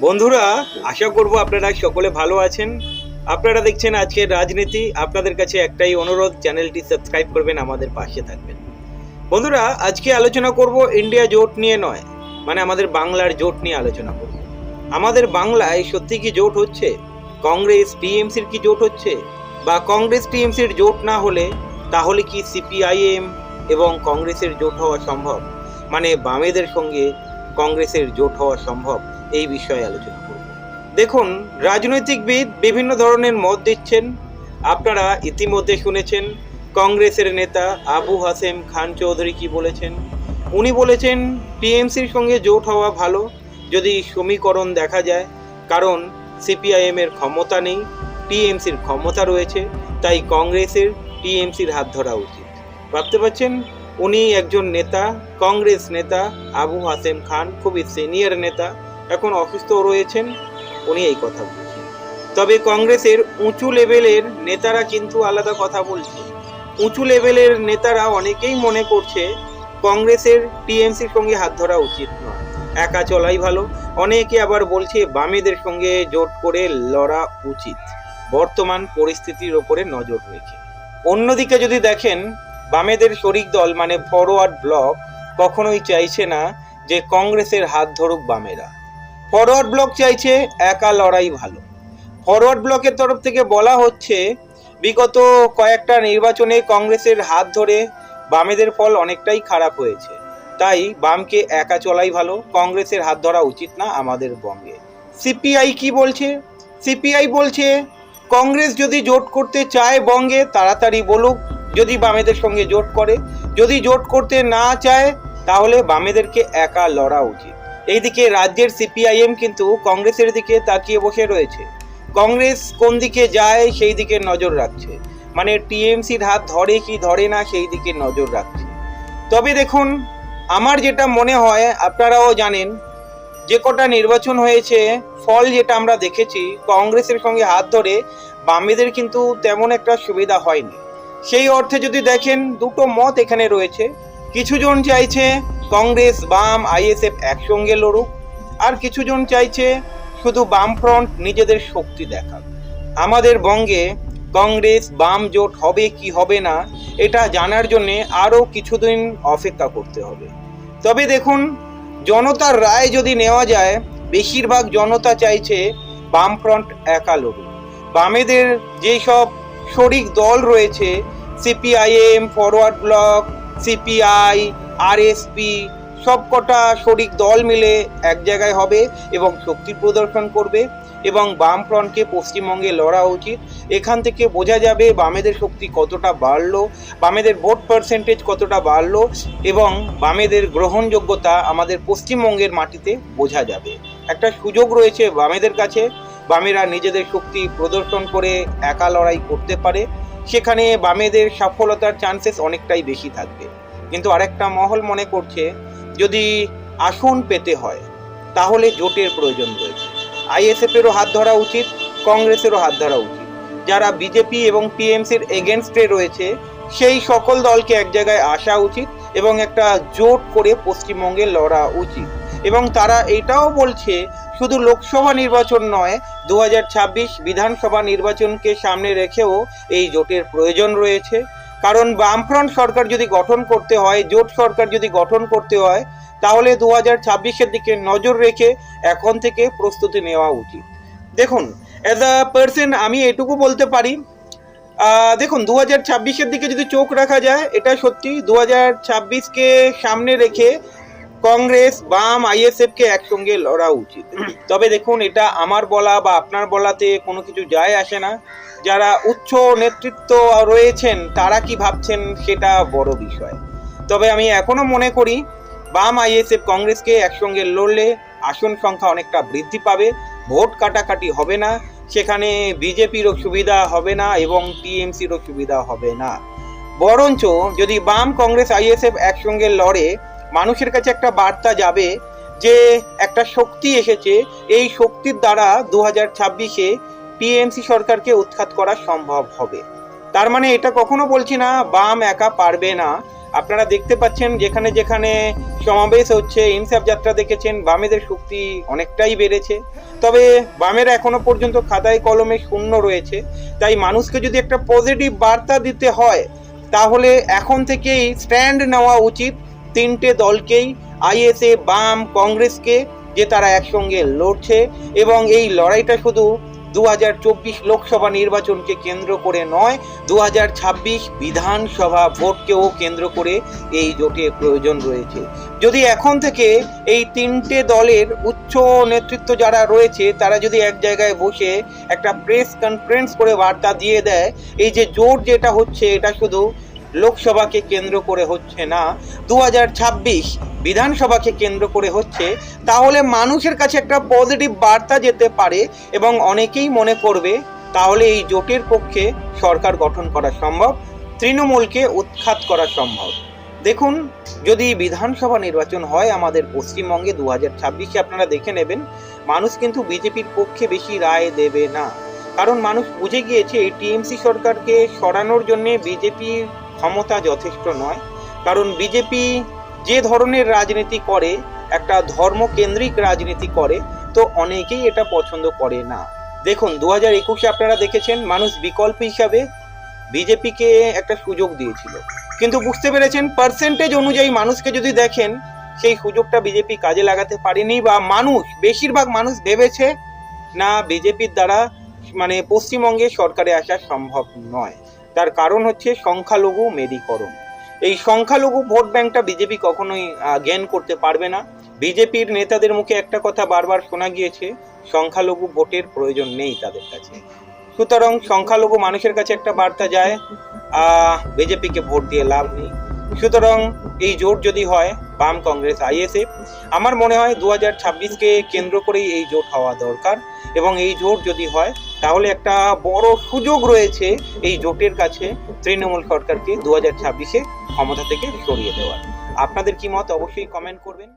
বন্ধুরা, আশা করব আপনারা সকলে ভালো আছেন। আপনারা দেখছেন আজকের রাজনীতি। আপনাদের কাছে একটাই অনুরোধ, চ্যানেলটি সাবস্ক্রাইব করবেন, আমাদের পাশে থাকবেন। বন্ধুরা, আজকে আলোচনা করব ইন্ডিয়া জোট নিয়ে নয় মানে আমাদের বাংলার জোট নিয়ে আলোচনা করব। আমাদের বাংলায় সত্যি কি জোট হচ্ছে? কংগ্রেস, টিএমসির কি জোট হচ্ছে? বা কংগ্রেস, টিএমসির জোট না হলে তাহলে কি সিপিআইএম এবং কংগ্রেসের জোট হওয়া সম্ভব? মানে বামেদের সঙ্গে কংগ্রেসের জোট হওয়া সম্ভব? এই বিষয়ে আলোচনা করব। দেখুন, রাজনৈতিকবিদ বিভিন্ন ধরনের মত দিচ্ছেন। আপনারা ইতিমধ্যে শুনেছেন, কংগ্রেসের নেতা আবু হাসেম খান চৌধুরী কি বলেছেন? উনি বলেছেন, টিএমসির সঙ্গে জোট হওয়া ভালো, যদি সমীকরণ দেখা যায়। কারণ সিপিআইএম এর ক্ষমতা নেই, টিএমসির ক্ষমতা রয়েছে, তাই কংগ্রেসের টিএমসির হাত ধরা উচিত। ভাবতে পারছেন? উনি একজন নেতা, কংগ্রেস নেতা, আবু হাসেম খান খুবই সিনিয়র নেতা। এখন অসুস্থ রয়েছেন, উনি এই কথা বলছেন। তবে কংগ্রেসের উঁচু লেভেলের নেতারা কিন্তু আলাদা কথা বলছে। উঁচু লেভেলের নেতারা অনেকেই মনে করছে, কংগ্রেসের টিএমসির সঙ্গে হাত ধরা উচিত নয়। একা চলাই ভালো। অনেকে আবার বলছে, বামেদের সঙ্গে জোট করে লড়া উচিত। বর্তমান পরিস্থিতির ওপরে নজর রেখে। অন্যদিকে যদি দেখেন, বামেদের শরিক দল মানে ফরওয়ার্ড ব্লক কখনোই চাইছে না যে কংগ্রেসের হাত ধরুক বামেরা। ফরওয়ার্ড ব্লক চাইছে একা লড়াই ভালো। ফরওয়ার্ড ব্লকের তরফ থেকে বলা হচ্ছে, বিগত কয়েকটা নির্বাচনে কংগ্রেসের হাত ধরে বামেদের ফল অনেকটাই খারাপ হয়েছে। তাই বামকে একা চলাই ভালো, কংগ্রেসের হাত ধরা উচিত না আমাদের বঙ্গে। সিপিআই কি বলছে? সিপিআই বলছে, কংগ্রেস যদি জোট করতে চায় বঙ্গে, তাড়াতাড়ি বলুক, যদি বামেদের সঙ্গে জোট করে। যদি জোট করতে না চায়, তাহলে বামেদেরকে একা লড়া উচিত। এইদিকে রাজ্যের সিপিআইএম কিন্তু কংগ্রেসের দিকে তাকিয়ে বসে রয়েছে। কংগ্রেস কোন দিকে যায়, সেই দিকে নজর রাখছে। মানে টিএমসির হাত ধরে কি ধরে না, সেই দিকে নজর রাখছে। তবে দেখুন, আমার যেটা মনে হয়, আপনারাও জানেন, যে কটা নির্বাচন হয়েছে, ফল যেটা আমরা দেখেছি, কংগ্রেসের সঙ্গে হাত ধরে বামেদের কিন্তু তেমন একটা সুবিধা হয়নি। সেই অর্থে যদি দেখেন, দুটো মত এখানে রয়েছে। কিছুজন চাইছে কংগ্রেস, বাম, আইএসএফ একসঙ্গে লড়ুক। আর কিছুজন চাইছে শুধু বামফ্রন্ট নিজেদের শক্তি দেখাক। আমাদের বঙ্গে কংগ্রেস, বাম জোট হবে কি হবে না, এটা জানার জন্য আরও কিছুদিন অপেক্ষা করতে হবে। তবে দেখুন, জনতার রায় যদি নেওয়া যায়, বেশিরভাগ জনতা চাইছে বামফ্রন্ট একা লড়ুক। বামেদের যেসব শরিক দল রয়েছে, CPIM forward bloc, CPI RSP সবকটা শরিক দল মিলে এক জায়গায় হবে এবং শক্তি প্রদর্শন করবে এবং বামফ্রন্টকে পশ্চিমবঙ্গে লড়া উচিত। এখান থেকে বোঝা যাবে বামেদের শক্তি কতটা বাড়লো, বামেদের ভোট পার্সেন্টেজ কতটা বাড়লো এবং বামেদের গ্রহণযোগ্যতা আমাদের পশ্চিমবঙ্গের মাটিতে বোঝা যাবে। একটা সুযোগ রয়েছে বামেদের কাছে, বামেরা নিজেদের শক্তি প্রদর্শন করে একা লড়াই করতে পারে। সেখানে বামেদের সফলতার চান্সেস অনেকটাই বেশি থাকবে। কিন্তু আরেকটা মহল মনে করছে, যদি আসন পেতে হয়, তাহলে জোটের প্রয়োজন রয়েছে। আইএসএফেরও হাত ধরা উচিত, কংগ্রেসেরও হাত ধরা উচিত। যারা বিজেপি এবং টিএমসির এগেনস্টে রয়েছে, সেই সকল দলকে এক জায়গায় আসা উচিত এবং একটা জোট করে পশ্চিমবঙ্গে লড়া উচিত। এবং তারা এটাও বলছে, শুধু লোকসভা নির্বাচন নয়, দু বিধানসভা নির্বাচনকে সামনে রেখেও এই জোটের প্রয়োজন রয়েছে। কারণ বামফ্রন্ট সরকার যদি গঠন করতে হয়, জোট সরকার যদি গঠন করতে হয়, তাহলে দু হাজার ছাব্বিশের দিকে নজর রেখে এখন থেকে প্রস্তুতি নেওয়া উচিত। দেখুন অ্যাজ আ পার্সন আমি এটুকু বলতে পারি দেখুন দু হাজার ছাব্বিশের দিকে যদি চোখ রাখা যায়, এটা সত্যি দু হাজার ছাব্বিশকে সামনে রেখে কংগ্রেস বাম আইএসএফকে একসঙ্গে লড়া উচিত। তবে দেখুন, এটা আমার বলা বা আপনার বলাতে কোনো কিছু যায় আসে না। যারা উচ্চ নেতৃত্ব রয়েছেন, তারা কি ভাবছেন সেটা বড় বিষয়। তবে আমি এখনও মনে করি বাম আইএসএফ কংগ্রেসকে একসঙ্গে লড়লে আসন সংখ্যা অনেকটা বৃদ্ধি পাবে, ভোট কাটাকাটি হবে না, সেখানে বিজেপিরও সুবিধা হবে না এবং টিএমসিরও সুবিধা হবে না। বরঞ্চ যদি বাম কংগ্রেস আইএসএফ একসঙ্গে লড়ে মানুষের কাছে একটা বার্তা যাবে যে একটা শক্তি এসেছে, এই শক্তির দ্বারা দু হাজার ছাব্বিশে টিএমসি সরকারকে উৎখাত করা সম্ভব হবে। তার মানে এটা কখনো বলছি না, বাম একা পারবে না। আপনারা দেখতে পাচ্ছেন যেখানে যেখানে সমাবেশ হচ্ছে, ইনসাফ যাত্রা দেখেছেন, বামেদের শক্তি অনেকটাই বেড়েছে। তবে বামেরা এখনও পর্যন্ত খাতায় কলমে শূন্য রয়েছে। তাই মানুষকে যদি একটা পজিটিভ বার্তা দিতে হয়, তাহলে এখন থেকেই স্ট্যান্ড নেওয়া উচিত। তিনটে দলকেই আইএসএ, বাম, কংগ্রেসকে, যে তারা একসঙ্গে লড়ছে এবং এই লড়াইটা শুধু দু হাজার চব্বিশ লোকসভা নির্বাচনকে কেন্দ্র করে নয় দু বিধানসভা ভোটকেও কেন্দ্র করে এই জোটের প্রয়োজন রয়েছে। যদি এখন থেকে এই তিনটে দলের উচ্চ নেতৃত্ব যারা রয়েছে, তারা যদি এক জায়গায় বসে একটা প্রেস কনফারেন্স করে বার্তা দিয়ে দেয়, এই যে জোট যেটা হচ্ছে, এটা শুধু লোকসভাকে কেন্দ্র করে হচ্ছে না। দু হাজার ছাব্বিশ বিধানসভাকে কেন্দ্র করে হচ্ছে। তাহলে মানুষের কাছে একটা পজিটিভ বার্তা যেতে পারে এবং অনেকেই মনে করবে, তাহলে এই জোটের পক্ষে সরকার গঠন করা সম্ভব, তৃণমূলকে উৎখাত করা সম্ভব। দেখুন, যদি বিধানসভা নির্বাচন হয় আমাদের পশ্চিমবঙ্গে দু হাজার ছাব্বিশে আপনারা দেখে নেবেন, মানুষ কিন্তু বিজেপির পক্ষে বেশি রায় দেবে না। কারণ মানুষ বুঝে গিয়েছে, এই টিএমসি সরকারকে সরানোর জন্য বিজেপির ক্ষমতা যথেষ্ট নয়। কারণ বিজেপি যে ধরনের রাজনীতি করে, একটা ধর্মকেন্দ্রিক রাজনীতি করে, তো অনেকেই এটা পছন্দ করে না। দেখুন দু হাজার একুশে আপনারা দেখেছেন, মানুষ বিকল্প হিসাবে বিজেপিকে একটা সুযোগ দিয়েছিল। কিন্তু বুঝতে পেরেছেন পার্সেন্টেজ অনুযায়ী মানুষকে যদি দেখেন, সেই সুযোগটা বিজেপি কাজে লাগাতে পারেনি বা মানুষ, বেশিরভাগ মানুষ ভেবেছে, না, বিজেপির দ্বারা মানে পশ্চিমবঙ্গে সরকারে আসা সম্ভব নয়। তার কারণ হচ্ছে সংখ্যালঘু মেরিকরণ। এই সংখ্যালঘু ভোট ব্যাংকটা বিজেপি কখনোই গেন করতে পারবে না। বিজেপির নেতাদের মুখে একটা কথা বারবার শোনা গিয়েছে, সংখ্যালঘু ভোটের প্রয়োজন নেই তাদের কাছে। সুতরাং সংখ্যালঘু মানুষের কাছে একটা বার্তা যায় বিজেপিকে ভোট দিয়ে লাভ নেই। সুতরাং এই জোট যদি হয় বাম কংগ্রেস আইএসএফ আমার মনে হয় দু হাজার ছাব্বিশকে কেন্দ্র করেই এই জোট হওয়া দরকার। এবং এই জোট যদি হয়, তাহলে একটা বড় সুযোগ রয়েছে এই জোটের কাছে তৃণমূল সরকারকে দু হাজার ছাব্বিশে ক্ষমতা থেকে সরিয়ে দেওয়ার। আপনাদের কি মত? অবশ্যই কমেন্ট করবেন।